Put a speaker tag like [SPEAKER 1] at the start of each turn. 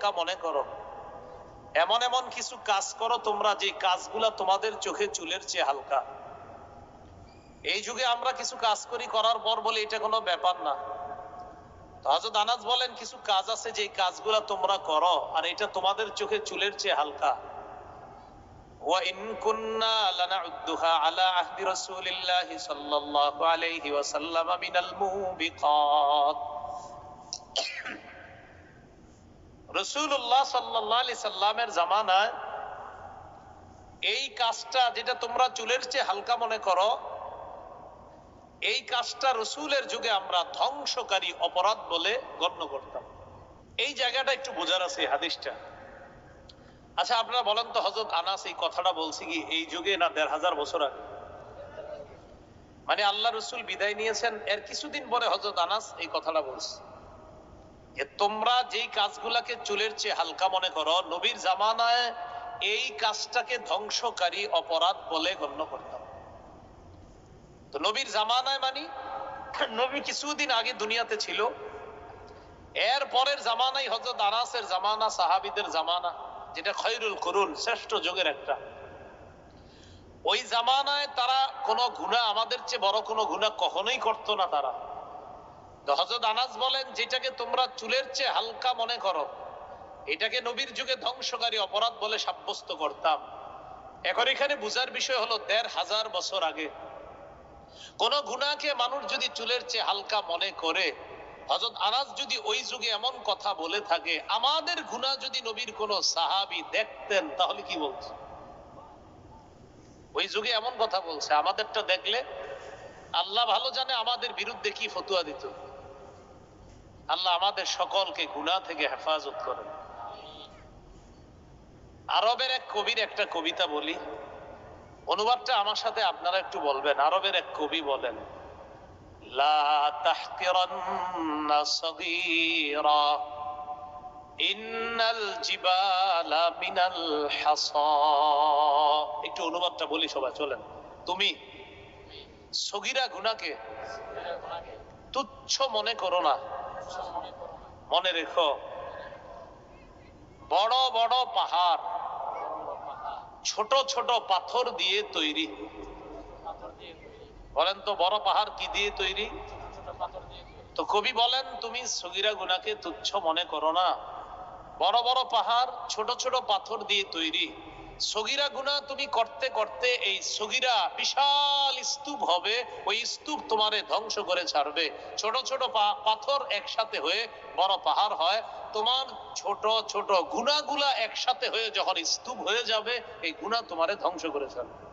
[SPEAKER 1] হালকা মনে করো এমন এমন কিছু কাজ করো তোমরা যে কাজগুলা তোমাদের চোখে চুলের চেয়ে হালকা এই যুগে আমরা কিছু কাজ করি করার পর বলে এটা কোনো ব্যাপার না তো হযরত আনাস বলেন কিছু কাজ আছে যে কাজগুলা তোমরা করো আর এটা তোমাদের চোখে চুলের চেয়ে হালকা وإن كنا لنعدها على عهد رسول الله صلى الله عليه وسلم من الموبقات রসুল্লাহ সাল্লাহ সাল্লামের জামানায় এই কাজটা যেটা তোমরা চুলের চেয়ে হালকা মনে করো, এই কাজটা রসুলের যুগে আমরা ধ্বংসকারী অপরাধ বলে গণ্য করতাম। এই জায়গাটা একটু বোঝার আছে হাদিসটা। আচ্ছা আপনারা বলেন তো হজরত আনাস এই কথাটা বলছি কি এই যুগে না দেড় হাজার বছর আগে? মানে আল্লাহ রসুল বিদায় নিয়েছেন, এর কিছুদিন পরে হজরত আনাস এই কথাটা বলছে। তোমরা যেই কাজগুলাকে চুলের চেয়ে হালকা মনে করো, নবীর জামানায় এই কাজটাকে ধ্বংসকারী অপরাধ বলে গণ্য করতাম। তো নবীর জামানায় মানি, নবী কিছুদিন আগে দুনিয়াতে ছিল। এর পরের জামানাই হজরত আনাসের জামানা, সাহাবিদের জামানা, যেটা খৈরুল করুন শ্রেষ্ঠ যুগের একটা। ওই জামানায় তারা কোনো গুণা আমাদের চেয়ে বড় কোনো গুণা কখনোই করতো না তারা। হজরত আনাস বলেন, যেটাকে তোমরা চুলের চেয়ে হালকা মনে করো, এটাকে নবীর যুগে ধ্বংসকারী অপরাধ বলে সাব্যস্ত করতাম। এখন এখানে বুঝার বিষয় হলো, দেড় হাজার বছর আগে কোন গুণাকে মানুষ যদি চুলের চেয়ে হালকা মনে করে হজরত আনাস যদি ওই যুগে এমন কথা বলে থাকে, আমাদের গুণা যদি নবীর কোন সাহাবি দেখতেন, তাহলে কি বলছে ওই যুগে এমন কথা বলছে, আমাদেরটা দেখলে আল্লাহ ভালো জানে আমাদের বিরুদ্ধে কি ফতুয়া দিত। আল্লাহ আমাদের সকলকে গুণা থেকে হেফাজত করেন। আরবের এক কবির একটা কবিতা বলি। অনুবাদটা আমার সাথে আপনারা একটু বলবেন। আরবের এক কবি বলেন একটু অনুবাদটা বলি সবাই, চলেন। তুমি সগীরা গুনাকে তুচ্ছ মনে করো না। মনে রেখো। বড় বড় পাহাড়, ছোট ছোট পাথর দিয়ে তৈরি। বলেন তো, বড় পাহাড় কি দিয়ে তৈরি? তো কবি বলেন, তুমি সগিরা গুনাকে তুচ্ছ মনে করো না। বড় বড় পাহাড়, ছোট ছোট পাথর দিয়ে তৈরি। সগিরা গুণা তুমি করতে করতে এই সগিরা বিশাল স্তূপ হবে, ওই স্তূপ তোমারে ধ্বংস করে ছাড়বে। ছোট ছোট পাথর একসাথে হয়ে বড় পাহাড় হয়, তোমার ছোট ছোট গুণাগুলা একসাথে হয়ে যখন স্তূপ হয়ে যাবে, এই গুণা তোমারে ধ্বংস করে ছাড়বে।